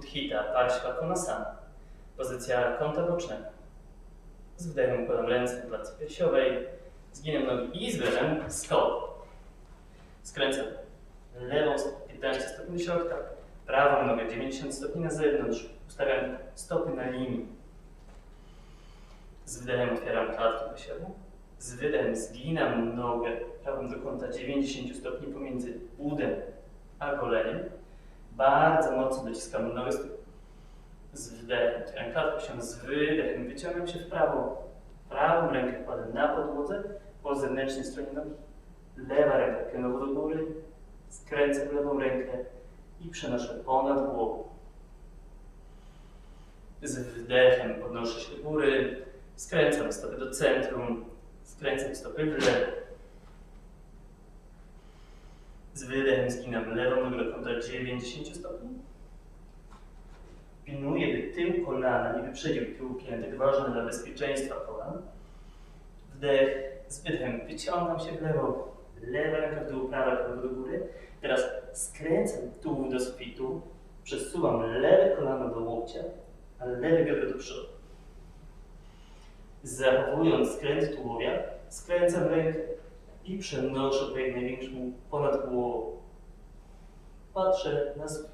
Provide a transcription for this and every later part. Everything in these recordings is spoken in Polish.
Uddhita Parshvakonasana. Pozycja kąta bocznego. Z wdechem układam ręce na klatce piersiowej, zginam nogi i z wydechem stoł. Skręcam lewą stopę 15 stopni do środka, prawą nogę 90 stopni na zewnątrz. Ustawiam stopy na linii. Z wydechem otwieram klatkę piersiową. Z wydechem zginam nogę prawą do kąta 90 stopni pomiędzy udem a goleniem. Bardzo mocno dociskam nogę z tyłu. Z wdechem klatkę piersiową, z wydechem wyciągam się w prawo. Prawą rękę kładę na podłodze po zewnętrznej stronie nogi. Lewa ręka pionowo do góry. Skręcę w lewą rękę i przenoszę ponad głową. Z wdechem podnoszę się do góry, skręcam stopy do centrum, skręcam stopy w lewo. Z wydechem zginam lewą nogę kąta 90 stopni. Pilnuję, by tył kolana nie wyprzedził tyłu pięty, ważne dla bezpieczeństwa kolan. Wdech, z wydechem wyciągam się w lewo, lewa ręka w dół, prawa ręka do góry. Teraz skręcam tułów do sufitu, przesuwam lewe kolano do łokcia, a lewe biodro do przodu. Zachowując skręt tułowia, skręcam rękę i przenoszę po jak największemu ponad głową. Patrzę na sufit.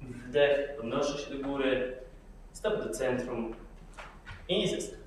Wdech, podnoszę się do góry, stopy do centrum i zyskam.